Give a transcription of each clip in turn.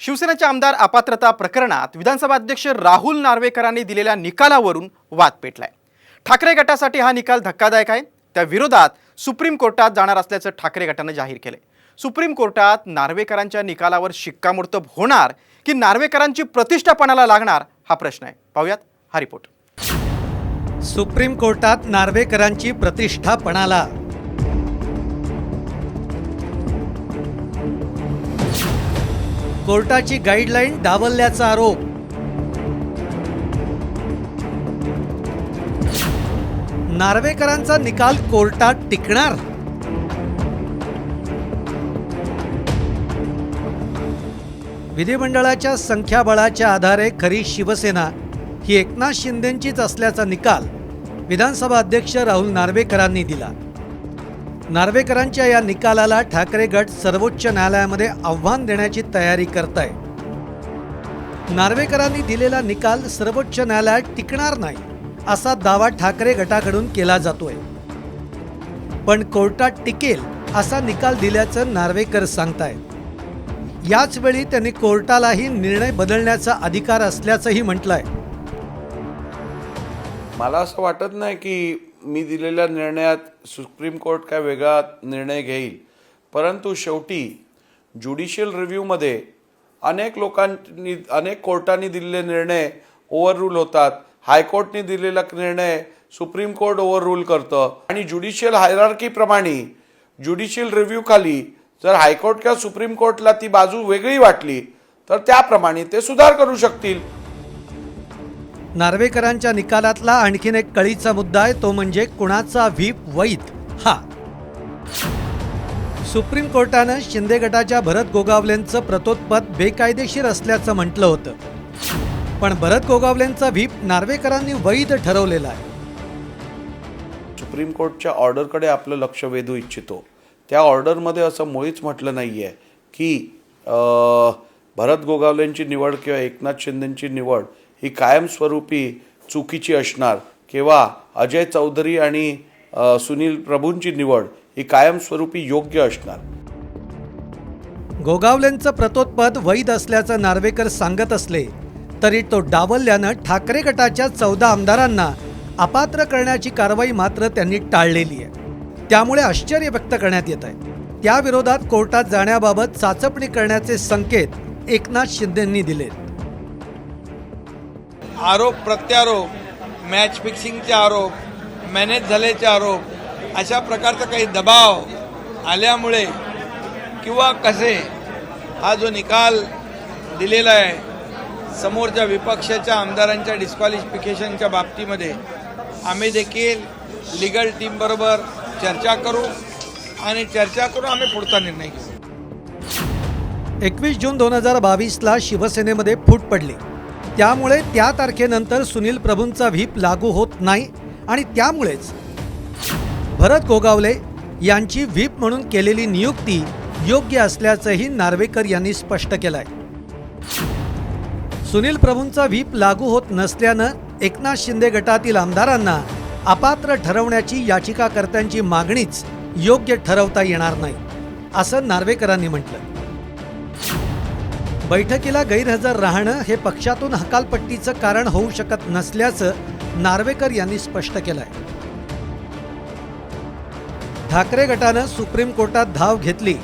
शिवसेनेच्या आमदार अपात्रता प्रकरणात विधानसभा अध्यक्ष राहुल नार्वेकरांनी दिलेल्या निकालावरून वाद पेटलाय. ठाकरे गटासाठी हा निकाल धक्कादायक आहे. त्या विरोधात सुप्रीम कोर्टात जाणार असल्याचं ठाकरे गटानं जाहीर केलंय. सुप्रीम कोर्टात नार्वेकरांच्या निकालावर शिक्कामोर्तब होणार की नार्वेकरांची प्रतिष्ठापणाला लागणार हा प्रश्न आहे. पाहूयात हा रिपोर्ट. सुप्रीम कोर्टात नार्वेकरांची प्रतिष्ठापणाला कोर्टाची गाईडलाईन डावलल्याचा आरोप. नार्वेकरांचा निकाल कोर्टात टिकणार? विधिमंडळाच्या संख्याबळाच्या आधारे खरी शिवसेना ही एकनाथ शिंदेंचीच असल्याचा निकाल विधानसभा अध्यक्ष राहुल नार्वेकरांनी दिला. नार्वेकरांच्या या निकालाला ठाकरे गट सर्वोच्च न्यायालयामध्ये आव्हान देण्याची तयारी करत आहे नार्वेकरांनी दिलेला निकाल सर्वोच्च न्यायालयात टिकणार नाही असा दावा ठाकरे गटाकडून केला जातोय. पण कोर्टात टिकेल असा निकाल दिल्याचं नार्वेकर सांगतायत याचवेळी त्यांनी कोर्टालाही निर्णय बदलण्याचा अधिकार असल्याचंही म्हटलंय. मला असं वाटत नाही की मी दिलेल्या निर्णयात सुप्रीम कोर्ट काय वेगळा निर्णय घेईल. परंतु शेवटी ज्युडिशियल रिव्ह्यूमध्ये अनेक लोकांनी अनेक कोर्टांनी दिलेले निर्णय ओव्हर रूल होतात. हायकोर्टने दिलेला निर्णय सुप्रीम कोर्ट ओव्हर रूल करतं. आणि ज्युडिशियल हायरार्कीप्रमाणे ज्युडिशियल रिव्ह्यूखाली जर हायकोर्ट किंवा सुप्रीम कोर्टला ती बाजू वेगळी वाटली तर त्याप्रमाणे ते सुधार करू शकतील. नार्वेकरांच्या निकालातला आणखीन एक कळीचा मुद्दा आहे तो म्हणजे कुणाचा व्हीप वैत हा. सुप्रीम कोर्टानं शिंदे गटाच्या भरत गोगावलेंचं प्रतोत्पद बेकायदेशीर असल्याचं म्हटलं होतं. पण भरत गोगावलेंचा व्हीप नार्वेकरांनी वैध ठरवलेला आहे. सुप्रीम कोर्टच्या ऑर्डरकडे आपलं लक्ष वेधू इच्छितो. त्या ऑर्डरमध्ये असं मुळीच म्हटलं नाही आहे की भरत गोगावलेंची निवड किंवा एकनाथ शिंदेंची निवड ही कायमस्वरूपी चुकीची असणार. किंवा अजय चौधरी आणि सुनील प्रभूंची निवड ही कायमस्वरूपी योग्य असणार. गोगावलेंचं प्रतोत्पद वैध असल्याचं नार्वेकर सांगत असले तरी तो डावलल्यानं ठाकरे गटाच्या चौदा आमदारांना अपात्र करण्याची कारवाई मात्र त्यांनी टाळलेली आहे. त्यामुळे आश्चर्य व्यक्त करण्यात येत आहे. त्याविरोधात कोर्टात जाण्याबाबत चाचपणी करण्याचे संकेत एकनाथ शिंदेंनी दिलेत. आरोप प्रत्यारोप मॅच फिक्सिंगचे आरोप मॅनेज झाल्याचे आरोप अशा प्रकारचा काही दबाव आल्यामुळे किंवा कसे हा जो निकाल दिलेला आहे समोरच्या विपक्षाच्या आमदारांच्या डिस्क्वालिफिकेशनच्या बाबतीमध्ये आम्ही देखील लिगल टीमबरोबर चर्चा करू आणि चर्चा करून आम्ही पुढचा निर्णय घेऊ. एकवीस जून दोन हजार बावीसला शिवसेनेमध्ये फूट पडली. त्यामुळे त्या तारखेनंतर सुनील प्रभूंचा व्हीप लागू होत नाही आणि त्यामुळेच भरत गोगावले यांची व्हीप म्हणून केलेली नियुक्ती योग्य असल्याचंही नार्वेकर यांनी स्पष्ट केलंय. सुनील प्रभूंचा व्हीप लागू होत नसल्यानं एकनाथ शिंदे गटातील आमदारांना अपात्र ठरवण्याची याचिकाकर्त्यांची मागणीच योग्य ठरवता येणार नाही असं नार्वेकरांनी म्हटलं. बैठकीला गैरहजर राहणं हे पक्षातून हकालपट्टीचं कारण होऊ शकत नसल्याचं नार्वेकर यांनी स्पष्ट केलंय. ठाकरे गटानं सुप्रीम कोर्टात धाव घेतली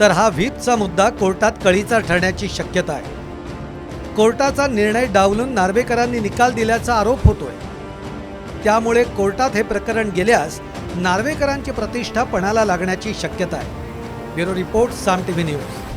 तर हा व्हीपचा मुद्दा कोर्टात कळीचा ठरण्याची शक्यता आहे. कोर्टाचा निर्णय डावलून नार्वेकरांनी निकाल दिल्याचा आरोप होतोय. त्यामुळे कोर्टात हे प्रकरण गेल्यास नार्वेकरांची प्रतिष्ठा पणाला लागण्याची शक्यता आहे. Bureau report Saam TV news.